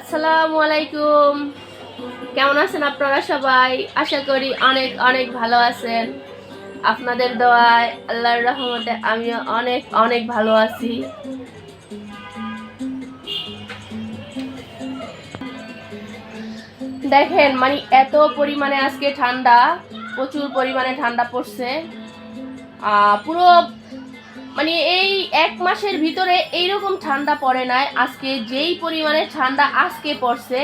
আসসালামু আলাইকুম। কেমন আছেন আপনারা সবাই? আশা করি অনেক অনেক ভালো আছেন। আপনাদের দোয়ায় আল্লাহর রহমতে আমিও অনেক অনেক ভালো আছি। দেখেন মানে এত পরিমাণে আজকে ঠান্ডা, প্রচুর পরিমাণে ঠান্ডা পড়ছে। পুরো মানে এই এক মাসের ভিতরে এইরকম ঠান্ডা পড়ে নাই। আজকে যেই পরিমাণে ঠান্ডা আজকে পড়ছে,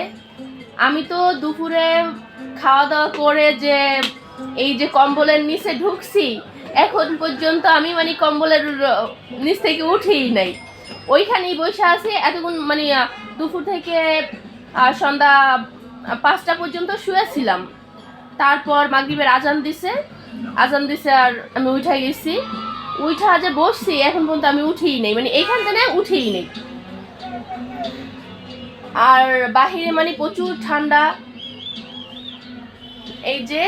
আমি তো দুপুরে খাওয়া দাওয়া করে যে এই যে কম্বলের নিচে ঢুকছি, এখন পর্যন্ত আমি মানে কম্বলের নিচ থেকে উঠেই নাই। ওইখানেই বসে আছি, এতক্ষণ মানে দুপুর থেকে সন্ধ্যা পাঁচটা পর্যন্ত শুয়েছিলাম। তারপর মাগরিবের আজান দিছে আজান দিছে আর আমি উঠে গেছি। উঠা যে বসছি, এখন পর্যন্ত আমি উঠেই নেই। মানে এইখান থেকে উঠেই নেই। আর বাহিরে মানে প্রচুর ঠান্ডা। এই যে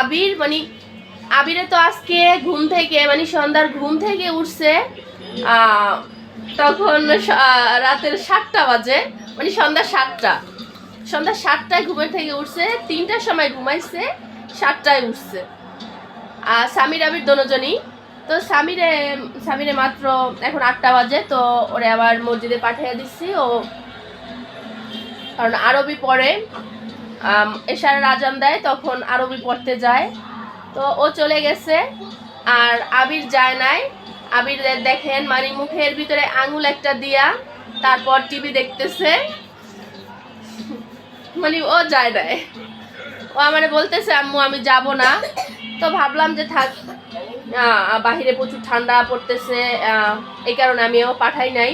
আবির মানে আবিরে তো আজকে ঘুম থেকে মানে সন্ধ্যার ঘুম থেকে উঠছে তখন রাতের সাতটা বাজে মানে সন্ধ্যা সাতটা। সন্ধ্যা সাতটায় ঘুমের থেকে উঠছে, তিনটার সময় ঘুমাইছে, সাতটায় উঠছে। আর স্বামীর আবির দোনোজনই তো স্বামীরে স্বামীরে মাত্র এখন আটটা বাজে, তো ওরে আবার মসজিদে পাঠিয়ে দিচ্ছি। ও কারণ আরবি পড়ে। এশার আজান দেয়, তখন আরবি পড়তে যায়। তো ও চলে গেছে, আর আবির যায় নাই। আবির দেখেন মানে মুখের ভিতরে আঙুল একটা দিয়া, তারপর টিভি দেখতেছে। মানে ও যায় নাই। ও আমার বলতেছে, আম্মু, আমি যাব না। তো ভাবলাম যে থাক বাহিরে প্রচুর ঠান্ডা পড়তেছে এই কারণে আমিও পাঠাই নাই।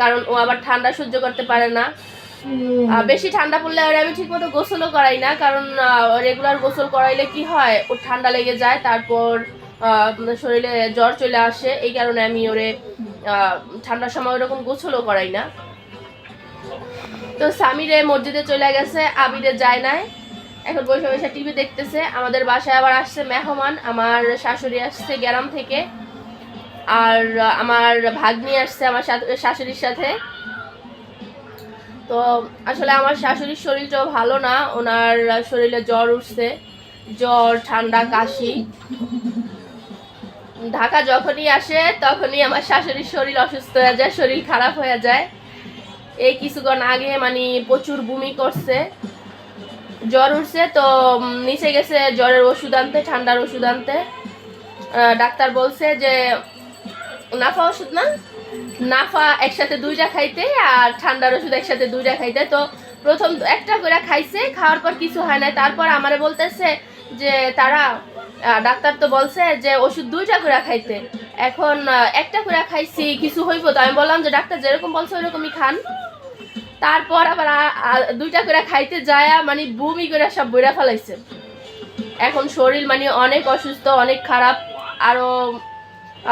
কারণ ও আবার ঠান্ডা সহ্য করতে পারে না। বেশি ঠান্ডা পড়লে আর আমি ঠিকমতো গোসলও করাই না কারণ রেগুলার গোসল করাইলে কি হয় ওর ঠান্ডা লেগে যায় তারপর শরীরে জ্বর চলে আসে এই কারণে আমি ওরে ঠান্ডার সময় ওরকম গোসলও করাই না। তো স্বামীরে মসজিদে চলে গেছে আবিরে যায় নাই। এখন বসে বসে টিভি দেখতেছে, আমাদের বাসায় আবার আসছে মেহমান, আমার শাশুড়ি আসছে গ্রাম থেকে, আর আমার ভাগ্নি আসছে আমার শাশুড়ির সাথে। তো আসলে আমার শাশুড়ির শরীরটাও ভালো না, ওনার শরীরে জ্বর উঠছে, জ্বর, ঠান্ডা, কাশি। ঢাকা যখনই আসে, তখনই আমার শাশুড়ির শরীর অসুস্থ হয়ে যায়, শরীর খারাপ হয়ে যায়। এই কিছুক্ষণ আগে মানে প্রচুর বমি করছে। জ্বর উঠছে, তো নিচে গেছে, জ্বরের ওষুধ আনতে, ঠান্ডার ওষুধ আনতে। ডাক্তার বলছে যে, নাফা ওষুধ না? নাফা একসাথে দুইটা খাইতে আর ঠান্ডার ওষুধ একসাথে দুইটা খাইতে। তো, প্রথম একটা করে খাইছে, খাওয়ার পর কিছু হয় না তারপর আমারে বলতেছে যে, তারা ডাক্তার তো বলছে যে, ওষুধ দুইটা করে খাইতে। এখন একটা করে খাইছি, কিছু হইব তো। আমি বললাম যে, ডাক্তার যেরকম বলছে, ওইরকমই খান। তারপর আবার দুইটা করে খাইতে যায় মানে বমি করে সব বইরা ফেলাইছে। এখন শরীর মানে অনেক অসুস্থ অনেক খারাপ আরও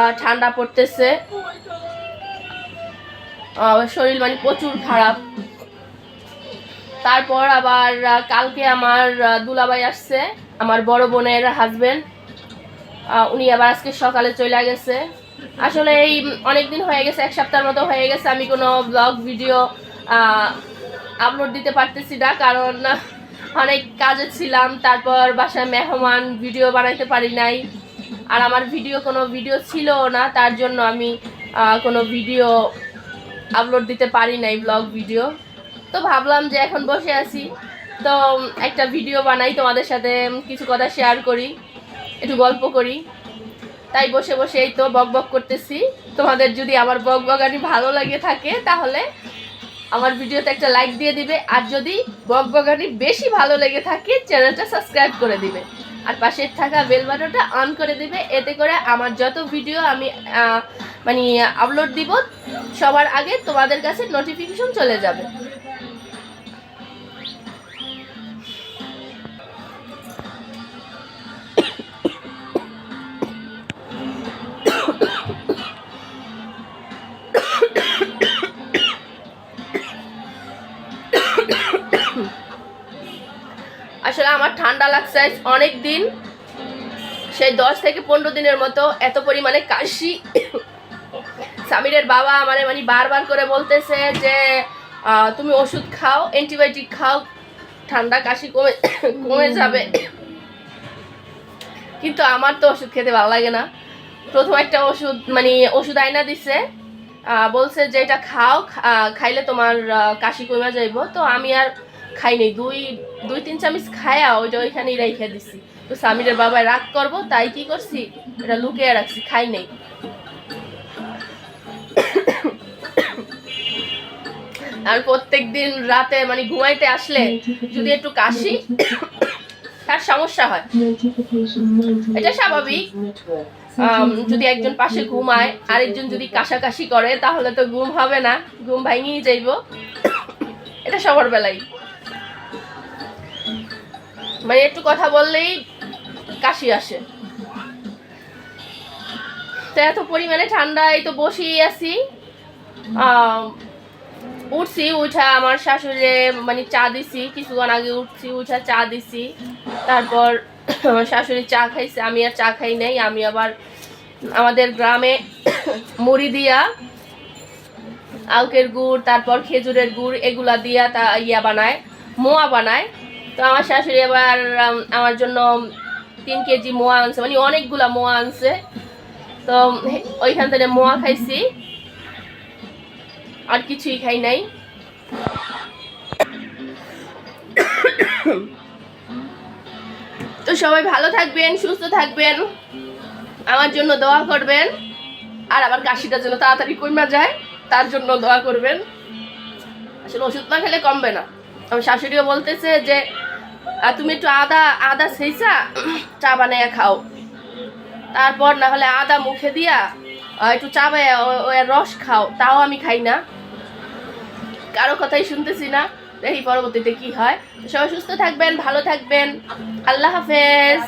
আহ, ঠান্ডা পড়তেছে। শরীর মানে প্রচুর খারাপ। তারপর আবার কালকে আমার আহ, দুলাভাই আসছে আমার বড় বোনের হাজবেন্ড উনি আবার আজকে সকালে চলে গেছে। আসলে এই অনেক দিন হয়ে গেছে এক সপ্তাহের মতো হয়ে গেছে আমি কোনো ব্লগ ভিডিও আপলোড দিতে পারতেছি না, কারণ অনেক কাজে ছিলাম, তারপর বাসায় মেহমান ভিডিও বানাইতে পারি নাই। আর আমার ভিডিও কোনো ভিডিও ছিল না, তার জন্য আমি কোনো ভিডিও আপলোড দিতে পারি নাই ব্লগ ভিডিও তো ভাবলাম যে এখন বসে আছি। তো একটা ভিডিও বানাই তোমাদের সাথে কিছু কথা শেয়ার করি, একটু গল্প করি। তাই বসে বসে এই তো বক বক করতেছি। তোমাদের যদি আমার বক বকানি ভালো লাগে থাকে, তাহলে আমার ভিডিওতে একটা লাইক দিয়ে দিবে। আর যদি বক বকানি বেশি ভালো লেগে থাকে চ্যানেলটা সাবস্ক্রাইব করে দিবে। আর পাশে থাকা বেল বাটনটা অন করে দিবে। এতে করে আমার যত ভিডিও আমি মানে আপলোড দিব, সবার আগে তোমাদের কাছে নোটিফিকেশন চলে যাবে। আমার ঠান্ডা লাগছে অনেক দিন সেই দশ থেকে পনেরো দিনের মতো এত পরিমাণে কাশি। সামিরের বাবা আমারে মানে বারবার করে বলতেছে যে তুমি ওষুধ খাও, অ্যান্টিবায়োটিক খাও, ঠান্ডা কাশি কমে কমে যাবে। কিন্তু আমার তো ওষুধ খেতে ভালো লাগে না। প্রথম একটা ওষুধ মানে ওষুধ আয়না দিছে বলছে যে এটা খাও খাইলে তোমার কাশি কমে যাইব। তো আমি আর খাই নাই। দুই দুই, তিন চামচ খায়া ওইটা ওইখানেই রেখে দিছি। তো স্বামীর বাবায় রাগ করব, তাই কি করছি? এটা লুকিয়ে রাখছি, খাই নাই। আর প্রত্যেক দিন রাতে মানে ঘুমাইতে আসলে যদি একটু কাশি, তার সমস্যা হয়। এটা স্বাভাবিক। যদি একজন পাশে ঘুমায়, আরেকজন যদি কাশাকাশি করে, তাহলে তো ঘুম হবে না, ঘুম ভাঙিয়ে যাইব। এটা সবার বেলাই মানে একটু কথা বললেই কাশি আসে। তো এত পরিমাণে ঠান্ডায় তো বসেই আছি। উঠছি, উঠা আমার শাশুড়ি মানে চা দিছি, কিছুক্ষণ আগে উঠছি, উঠা চা দিছি। তারপর শাশুড়ি চা খাইছে, আমি আর চা খাই নাই, আমি আবার আমাদের গ্রামে মুড়ি দিয়া, আউকের গুড়, তারপর খেজুরের গুড়, এগুলা দিয়া তা ইয়া বানায়, মোয়া বানায়। তো আমার শাশুড়ি উম, আমার জন্য তিন কেজি মোয়া আনছে মানে অনেকগুলা মোয়া আনছে। তো ওইখান থেকে মোয়া খাইছি। আর কিছুই খাই নাই। তো সবাই ভালো থাকবেন সুস্থ থাকবেন। আমার জন্য দোয়া করবেন। আর আবার কাশিটা যেন তাড়াতাড়ি কমা যায় তার জন্য দোয়া করবেন। আসলে ওষুধ না খেলে কমবে না। আমার শাশুড়িও বলতেছে যে আহ, তুমি একটু আদা আদা সেইসা চা বানাইয়া খাও। তারপর না হলে আদা মুখে দিয়া একটু চা বানাইয়া রস খাও। তাও আমি খাই না। কারও কথাই শুনতেছি না। দেখি পরবর্তীতে কি হয়। সবাই সুস্থ থাকবেন ভালো থাকবেন। আল্লাহ হাফেজ।